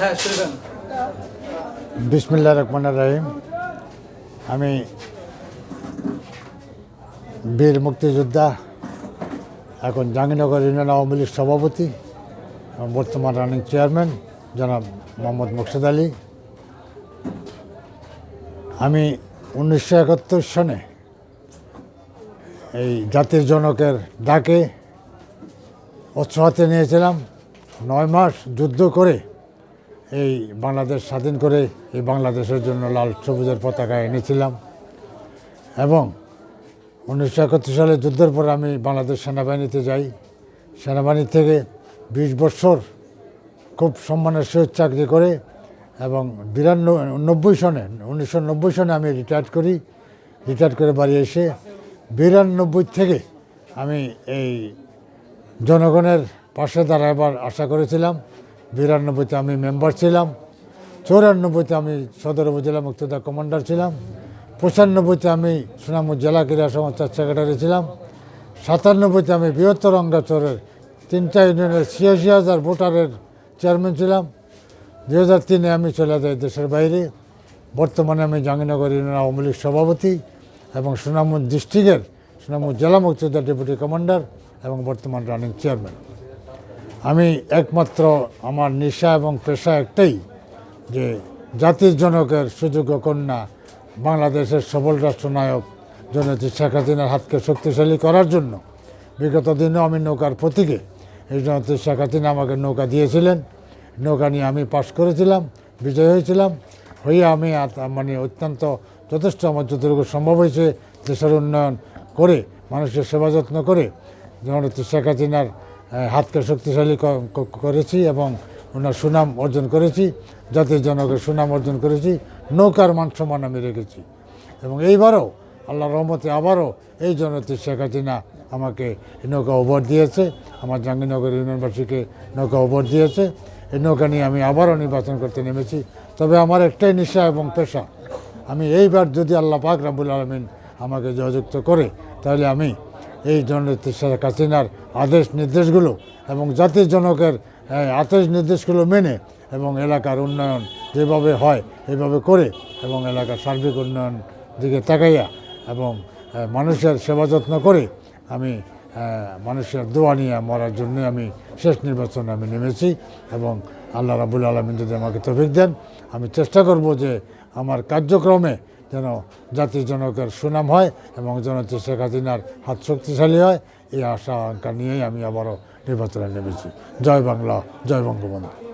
হ্যাঁ বিসমিল্লা রহমান রাহিম। আমি বীর মুক্তিযোদ্ধা, এখন জাহাঙ্গীরনগর ইউনিয়ন আওয়ামী লীগ সভাপতি বর্তমান রানিং চেয়ারম্যান, জনাব মোহাম্মদ মুর্শিদ আলী। আমি উনিশশো একাত্তর সনে এই জাতির জনকের ডাকে অস্ত্র হাতে নিয়েছিলাম। নয় মাস যুদ্ধ করে এই বাংলাদেশ স্বাধীন করে এই বাংলাদেশের জন্য লাল সবুজের পতাকা এনেছিলাম। এবং উনিশশো একাত্তর সালে যুদ্ধের পর আমি বাংলাদেশ সেনাবাহিনীতে যাই। সেনাবাহিনী থেকে বিশ বছর খুব সম্মানের সহিত চাকরি করে এবং বিরানব্বই নব্বই সনে, উনিশশো নব্বই সনে আমি রিটায়ার করি। রিটায়ার করে বাড়ি এসে বিরানব্বই থেকে আমি এই জনগণের পাশে দাঁড়াবার আশা করেছিলাম। বিরানব্বইতে আমি মেম্বার ছিলাম, চৌরানব্বইতে আমি সদর উপজেলা মুক্তিযোদ্ধা কমান্ডার ছিলাম, পঁচানব্বইতে আমি সুনামুর জেলা ক্রীড়া সংস্থার সেক্রেটারি ছিলাম, সাতানব্বইতে আমি বৃহত্তর অঙ্গাচরের তিনটা ইউনিয়নের ছিয়াশি হাজার ভোটারের চেয়ারম্যান ছিলাম, দুই হাজার তিনে আমি চলে যাই দেশের বাইরে, বর্তমানে আমি জাহাঙ্গীরনগর ইউনিয়ন আওয়ামী লীগ সভাপতি এবং সুনামুর ডিস্ট্রিক্টের সুনামুর জেলা মুক্তিযোদ্ধা ডেপুটি কমান্ডার এবং বর্তমান রানিং চেয়ারম্যান। আমি একমাত্র আমার নেশা এবং পেশা একটাই, যে জাতির জনকের সুযোগ্য কন্যা, বাংলাদেশের সবল রাষ্ট্রনায়ক জনতি শেখ হাসিনার হাতকে শক্তিশালী করার জন্য। বিগত দিনেও আমি নৌকার প্রতীকে এই জনতি শেখ হাসিনা আমাকে নৌকা দিয়েছিলেন। নৌকা নিয়ে আমি পাশ করেছিলাম, বিজয় হয়েছিলাম। হয়ে আমি মানে অত্যন্ত যথেষ্ট আমার যতটুকু সম্ভব হয়েছে, দেশের উন্নয়ন করে, মানুষের সেবা যত্ন করে জননেত্রী শেখ হাসিনার হাতকে শক্তিশালী করেছি এবং ওনার সুনাম অর্জন করেছি, জাতির জনকের সুনাম অর্জন করেছি, নৌকার মান সম্মান আমি রেখেছি। এবং এইবারও আল্লাহ রহমতে আবারও এই জননেত্রী শেখ হাসিনা আমাকে নৌকা ওভার দিয়েছে, আমার জাহাঙ্গীরনগর ইউনিয়নবাসীকে নৌকা ওভার দিয়েছে। এই নৌকা নিয়ে আমি আবারও নির্বাচন করতে নেমেছি। তবে আমার একটাই নেশা এবং পেশা, আমি এইবার যদি আল্লাহ পাক রাবুল আলমিন আমাকে জয়যুক্ত করে, তাহলে আমি এই জননেত্রী শেখ হাসিনার আদেশ নির্দেশগুলো এবং জাতির জনকের আদেশ নির্দেশগুলো মেনে এবং এলাকার উন্নয়ন যেভাবে হয় এইভাবে করে এবং এলাকার সার্বিক উন্নয়ন দিকে তাকাইয়া এবং মানুষের সেবা যত্ন করে আমি মানুষের দোয়া নিয়ে মরার জন্য আমি শেষ নির্বাচনে আমি নেমেছি এবং আল্লাহ রাবুল আলমিন যদি আমাকে তফিক দেন, আমি চেষ্টা করব যে আমার কার্যক্রমে যেন জাতির জনকের সুনাম হয় এবং জনতা শেখ হাসিনার হাত শক্তিশালী হয়, এই আশা আকাঙ্ক্ষা নিয়েই আমি আবারও নির্বাচনে নেমেছি। জয় বাংলা, জয় বঙ্গবন্ধু।